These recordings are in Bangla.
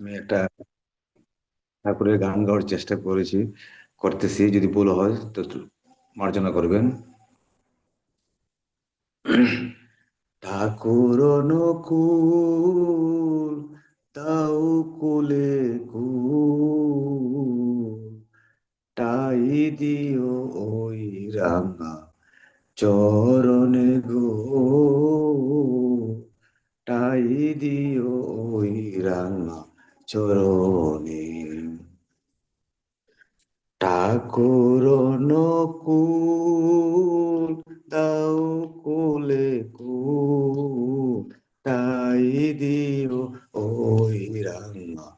আমি একটা ঠাকুরের গান গাওয়ার চেষ্টা করেছি, করতেছি, যদি ভুল হয় তো মার্জনা করবেন। ঠাকুর অনুকূল, তাও কুলে, তাই দিও ওই রাঙা চরণে গো। তাই দিও ওই রাঙা চরণে। ঠাকুর নকুল দাও কুলে কুল, তাই দিও ওই রাঙা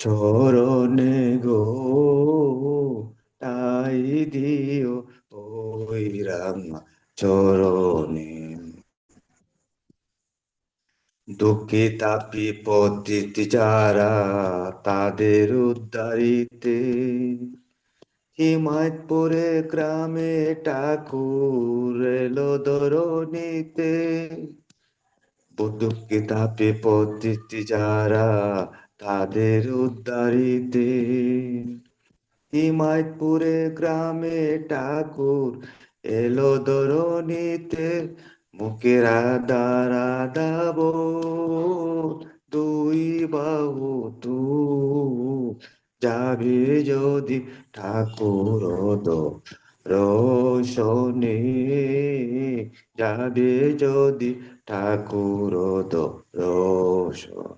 চরণে গো, তাই দিও ওই রাঙা চরণে। দুঃখে তাপি পদ্ধতি যারা তাদের উদ্ধারিতে। হিমায়তপুরে গ্রামে ঠাকুর এলো ধরণীতে দুঃখে তাপে পদ্ধতি যারা তাদের উদ্ধারিতে। হিমায়তপুরে গ্রামে ঠাকুর এলো ধরণীতে মুখেরা দ্বারা দাব যাবে যদি ঠাকুর রোশনে যাবে যদি ঠাকুর দো রোশন।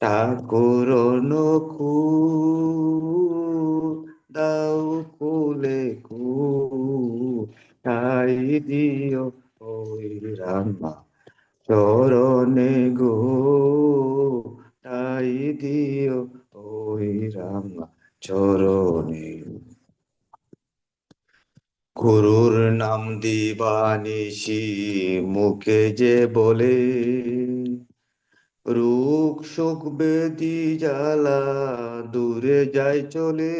ঠাকুর নকু দাও কুলে কু তাই দিও ওই রামা চরণে ওই চরণে। গুরুর নাম দিবানিশি মুখে যে বলে রুখ সুখ বেদি জ্বালা দূরে যায় চলে।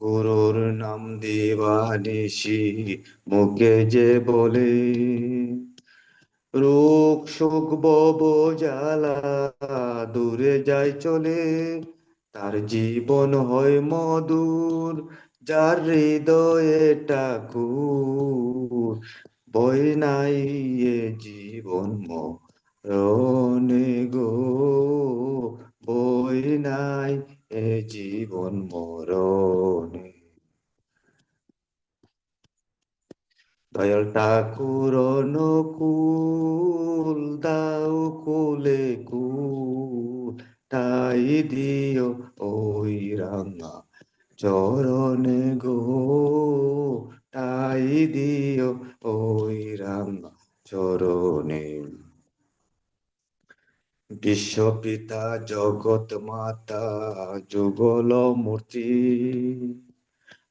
গুরুর নাম দিবানিশি মুখে যে বলে রোগ শোক বব জ্বালা দূরে যায় চলে, তার জীবন হয় মধুর, যার হৃদয়ে ঠাকুর। বই নাই এ জীবন মরণে গো বই নাই এ জীবন মরণে দয়াল ঠাকুর অনুকূল দাও কুলে কুল তাই দিও ওই রাঙা চরণে গো তাই দিও ওই রাঙা চরণে। বিশ্বপিতা জগৎ মাতা যুগল মূর্তি।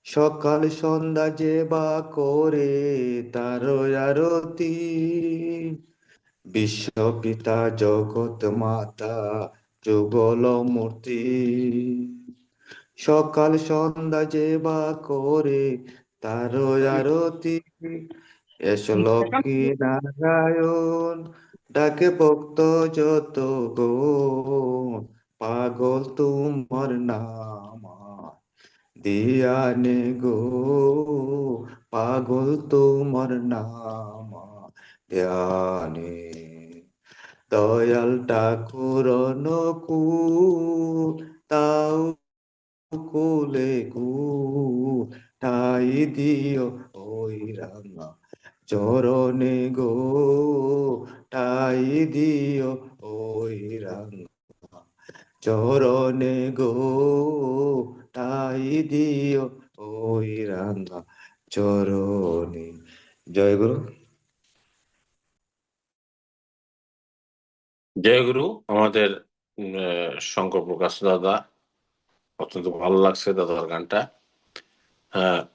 সকাল সন্ধ্যা যে বা করে তার আরতি। বিশ্বপিতা জগৎ মাতা যুগল মূর্তি। সকাল সন্ধ্যা যে বা করে তার আরতি। এস লক্ষ্মী নারায়ণ, ডাকে ভক্ত যত গো। পাগল তোমার নাম দিয়ানে গো, পাগল তোমার নাম ধ্যানে দয়াল ঠাকুর নকু তাও কুলে কুল ঠাই দিও ওই রাঙা চরণে গো, ঠাই দিও ওই রাঙা চরণে গো তাই দিও ওই রাঙা চরণে। জয় গুরু। জয় গুরু আমাদের শঙ্কর প্রকাশ দাদা অত্যন্ত ভালো লাগছে দাদার গানটা। আহ,